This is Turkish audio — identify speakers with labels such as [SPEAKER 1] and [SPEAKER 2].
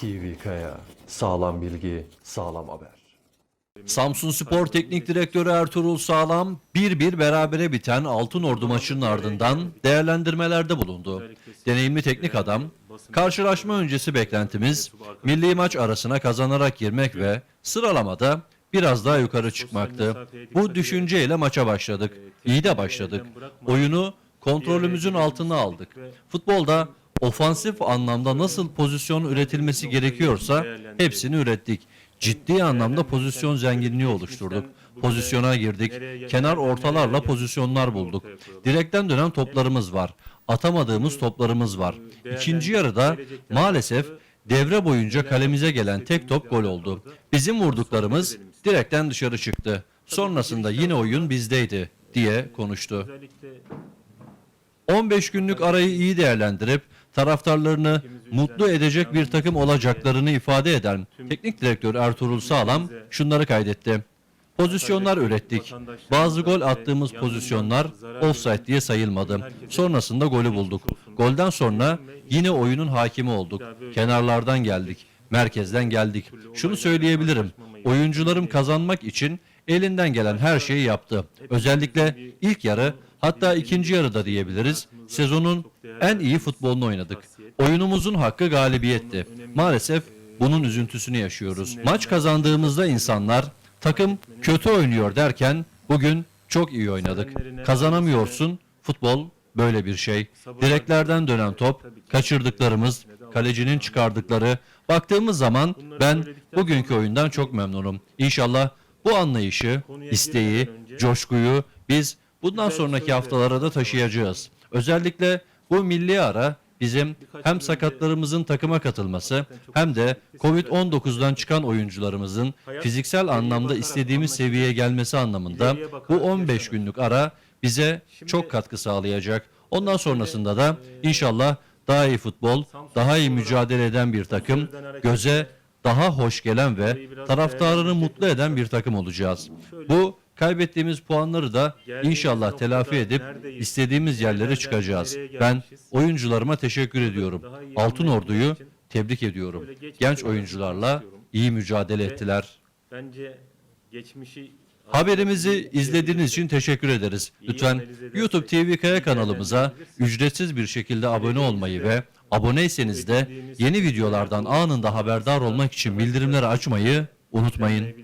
[SPEAKER 1] TV Kaya. Sağlam bilgi, sağlam haber.
[SPEAKER 2] Samsun Spor Teknik Direktörü Ertuğrul Sağlam 1-1 berabere biten Altın Ordu maçının ardından değerlendirmelerde bulundu. Deneyimli teknik adam, karşılaşma öncesi beklentimiz milli maç arasına kazanarak girmek ve sıralamada biraz daha yukarı çıkmaktı. Bu düşünceyle maça başladık. İyi de başladık. Oyunu kontrolümüzün altına aldık. Futbolda ofansif anlamda nasıl pozisyon üretilmesi gerekiyorsa hepsini ürettik. Ciddi anlamda pozisyon zenginliği oluşturduk. Pozisyona girdik. Kenar ortalarla pozisyonlar bulduk. Direkten dönen toplarımız var. Atamadığımız toplarımız var. İkinci yarıda maalesef devre boyunca kalemize gelen tek top gol oldu. Bizim vurduklarımız direkten dışarı çıktı. Sonrasında yine oyun bizdeydi diye konuştu. 15 günlük arayı iyi değerlendirip taraftarlarını mutlu edecek bir takım olacaklarını ifade eden teknik direktör Ertuğrul Sağlam şunları kaydetti. Pozisyonlar ürettik. Bazı gol attığımız pozisyonlar offside diye sayılmadı. Sonrasında golü bulduk. Golden sonra yine oyunun hakimi olduk. Kenarlardan geldik. Merkezden geldik. Şunu söyleyebilirim. Oyuncularım kazanmak için elinden gelen her şeyi yaptı. Özellikle ilk yarı hatta ikinci yarıda diyebiliriz. Sezonun en iyi futbolunu oynadık. Oyunumuzun hakkı galibiyetti. Maalesef bunun üzüntüsünü yaşıyoruz. Maç kazandığımızda insanlar takım kötü oynuyor derken bugün çok iyi oynadık. Kazanamıyorsun. Futbol böyle bir şey. Direklerden dönen top, kaçırdıklarımız, kalecinin çıkardıkları. Baktığımız zaman ben bugünkü oyundan çok memnunum. İnşallah bu anlayışı, isteği, coşkuyu biz bundan sonraki haftalara da taşıyacağız. Özellikle bu milli ara bizim hem sakatlarımızın takıma katılması hem de Covid-19'dan çıkan oyuncularımızın fiziksel anlamda istediğimiz seviyeye gelmesi anlamında bu 15 günlük ara bize çok katkı sağlayacak. Ondan sonrasında da inşallah daha iyi futbol, daha iyi mücadele eden bir takım, göze daha hoş gelen ve taraftarını mutlu eden bir takım olacağız. Bu kaybettiğimiz puanları da inşallah telafi edip istediğimiz yerlere çıkacağız. Ben oyuncularıma teşekkür ediyorum. Altın Ordu'yu tebrik ediyorum. Genç oyuncularla iyi mücadele ettiler.
[SPEAKER 3] Bence geçmişi
[SPEAKER 2] Haberimizi izlediğiniz için teşekkür ederiz. Lütfen YouTube TV Kaya kanalımıza ücretsiz bir şekilde abone olmayı ve aboneyseniz de yeni videolardan anında haberdar olmak için bildirimleri açmayı unutmayın.